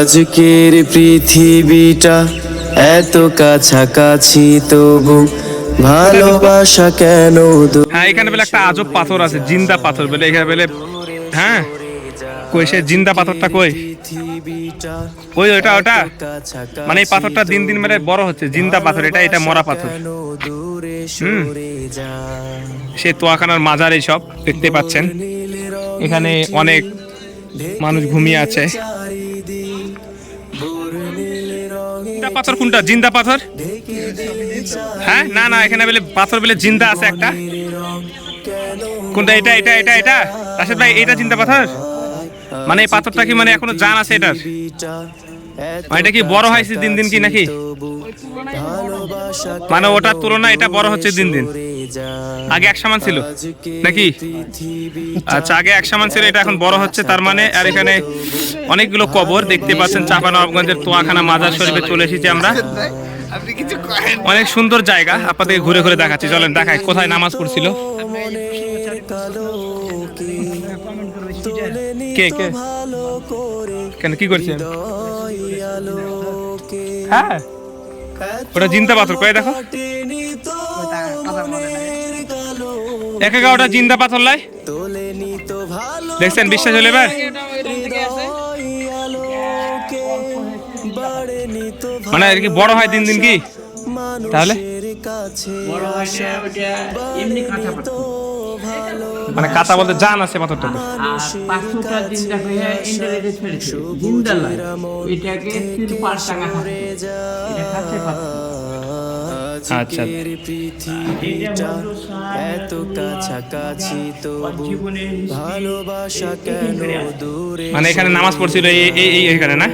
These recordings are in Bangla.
আজকের পৃথিবীটা এত কাছাকাছি তবু ভালোবাসা কেন হ্যাঁ এখানে বলে একটা আজব পাথর আছে জিন্দা পাথর বলে এখানে বলে হ্যাঁ? কই সে জিন্দা পাথরটা কই? ওই ওটা ওটা মানে এই পাথরটা দিন দিন মানে বড় হচ্ছে জিন্দা পাথর এটা এটা মরা পাথর। সে তোয়াখানার মাজার এইসব দেখতে পাচ্ছেন। এখানে অনেক মানুষ ঘুমিয়ে আছে। পাথর কোনটা? জিন্দা পাথর? হ্যাঁ? না না, এখানে বলে পাথর বলে জিন্দা আছে একটা। কোনটা? এটা এটা এটা এটা? রাশেদ ভাই এটা জিন্দা পাথর? মানে এই পাথরটা কি মানে এখনও জান আছে এটার? মানে এটা কি বড় হয়েছে দিন দিন কি নাকি? মানে ওটার তুলনায় এটা বড় হচ্ছে দিন দিন। আগে এক সমান ছিল। নাকি? আচ্ছা আগে এক সমান ছিল এটা এখন বড় হচ্ছে তার মানে আর এখানে অনেকগুলো কবর দেখতে পাচ্ছেন চাপানবাবগঞ্জের তোয়াখানা মাজার শরীফে চলে এসেছি আমরা। অনেক সুন্দর জায়গা আপনাদের ঘুরে ঘুরে দেখাচ্ছি। চলেন দেখাই কোথায় নামাজ পড়ছিল? মনের কালোকে তোলেনি কে তো কে? ভালো করে কেন কি করছেন? হ্যাঁ? ওটা জিন্দা পাথর কয়ে দেখো। কালো এক ওটা জিন্দা পাথর লাই। তোলেনি তো ভালো দেখছেন বিশ্বাস হলে এবার? মানে আর কি বড় হয় দিন দিন কি? তাহলে? কাছে হয় মানে কাঁচা বলতে জান আছে পাঁচশোটা জিন্দা হয়ে ইন্টারনেটে ছেড়েছে জিন্দা লয়। এটাকে থাকে এটা কাছে পাথর আচ্ছা এত কাছাকাছি তবু ভালোবাসা কেন দূরে মানে এখানে নামাজ পড়ছিল এই এই এই- এখানে না?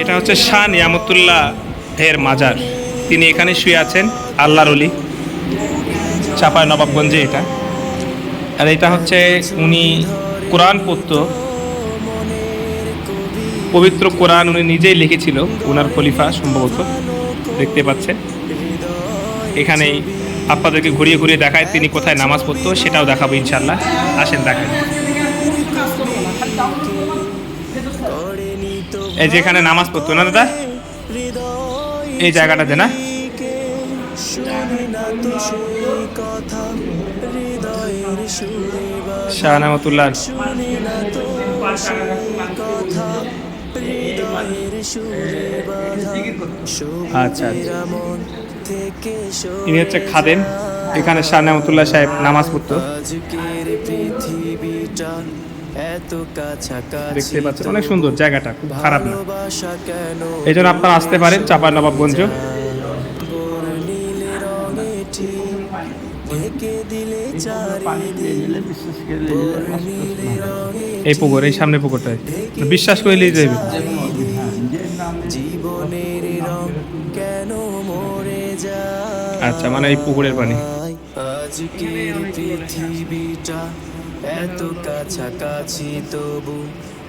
এটা হচ্ছে শাহ নিয়ামতুল্লাহ এর মাজার। তিনি এখানে শুয়ে আছেন, আল্লাহর অলি চাপায় নবাবগঞ্জে এটা। আর এটা হচ্ছে উনি কোরআন পড়ত। পবিত্র কোরআন উনি নিজেই লিখেছিল ওনার খলিফা সম্ভবত, দেখতে পাচ্ছেন। এখানেই আপনাদেরকে ঘুরিয়ে ঘুরিয়ে দেখায় তিনি কোথায় নামাজ পড়তো, সেটাও দেখাবো ইনশাল্লাহ আসেন দেখায় এই যেখানে নামাজ পড়তো না দাদা? এই জায়গাটাতে না কে শুনি না। তো কথা হৃদয়ের সুরে বাজে শাহ নামতুল্লাহ শুনি না তো সেই কথা হৃদয়ের সুরে বাধা আচ্ছা, আচ্ছা। ইনি হচ্ছে খাদেম। এখানে শাহ নামতুল্লাহ সাহেব নামাজ পড়তো। দেখতে পাচ্ছেন অনেক সুন্দর জায়গাটা খুব খারাপ না। কেন এই জন্য আপনারা আসতে পারেন চাপার নবাবগঞ্জ। ভোর নীল রঙে ঠিক দিলে চারিদিক। ভোর নীল রঙে এই পুকুর এই সামনে পুকুরটায়। বিশ্বাস করলেই যাবে জীবনের রং কেন মরে যায় আচ্ছা মানে এই পুকুরের পানি। আজকের পৃথিবীটা এত কাছাকাছি তবু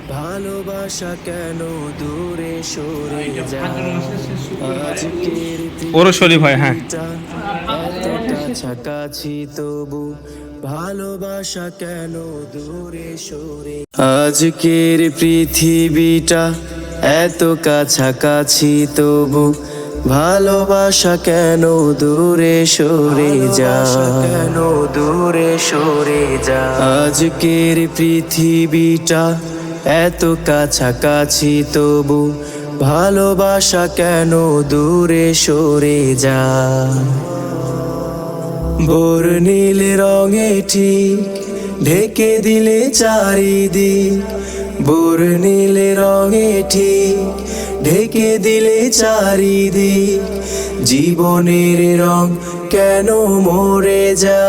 ভালোবাসা কেন দূরে সরে যায়? আজকের ওরও শরীফ হয় হ্যাঁ। এত কাছাকাছি তবু ভালোবাসা কেন দূরে সরে আজকের পৃথিবীটা এত কাছাকাছি তবু ভালোবাসা কেন দূরে সরে যা? কেন দূরে সরে যা? আজকের পৃথিবীটা এত কাছাকাছি তবু ভালোবাসা কেন দূরে সরে যা? ভোর নীল রঙে ঠিক ঢেকে দিলে চারিদিক ভোর নীল রঙে ঠিক ঢেকে দিলে চারিদিক জীবনের রং কেন মরে যায়?